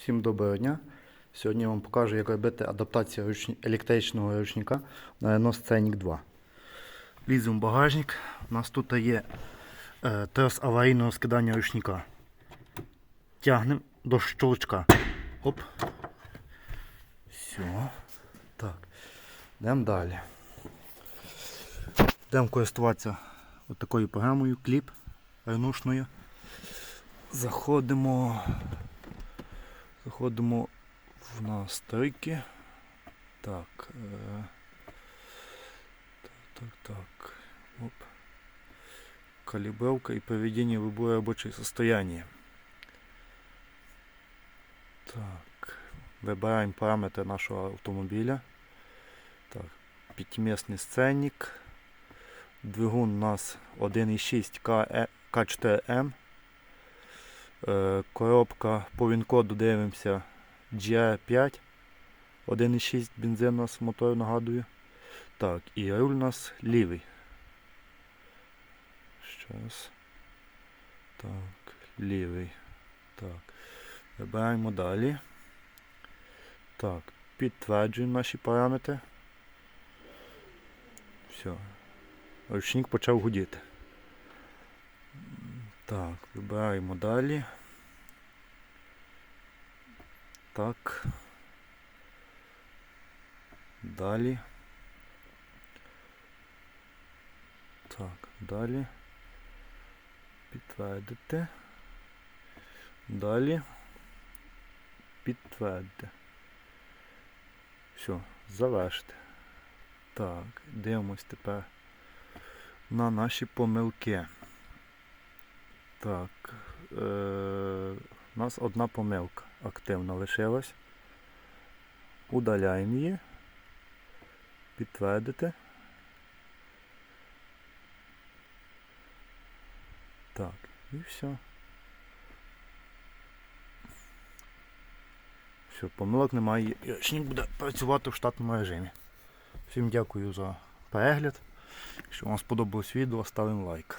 Всім доброго дня. Сьогодні я вам покажу, як робити адаптацію електричного ручника на Renault Scenic 2. Ліземо в багажник. У нас тут є е, трос аварійного скидання ручника. Тягнемо до щелчка. Оп. Все. Так. Йдемо далі. Йдемо користуватися такою програмою кліп ренушною. Заходимо. Заходимо в настройки. Так. Е, так, так, так. Оп. Калибровка и поведение выбора рабочее состояние. Так. Вибираємо параметри нашого автомобіля. Так. П'ятимісний сценник. Двигун у нас 1.6 К- К4М. Е, Коробка по він-коду дивимося GR5. 1.6 бензин у нас мотор нагадую. Так, і руль у нас лівий. Щас. Так, лівий. Так. Вибираємо далі. Так, підтверджуємо наші параметри. Все. Ручник почав гудіти. Так, вибираємо далі. Так. Далі. Так, далі. Підтвердити. Далі. Підтвердити. Все, завершити. Так, дивимось тепер на наші помилки. Так. Е- у нас одна помилка активна лишилась. Удаляємо її. Підтвердити. Так, і все. Все, помилок немає. І буде працювати в штатному режимі. Всім дякую за перегляд. Якщо вам сподобалось відео, ставимо лайк.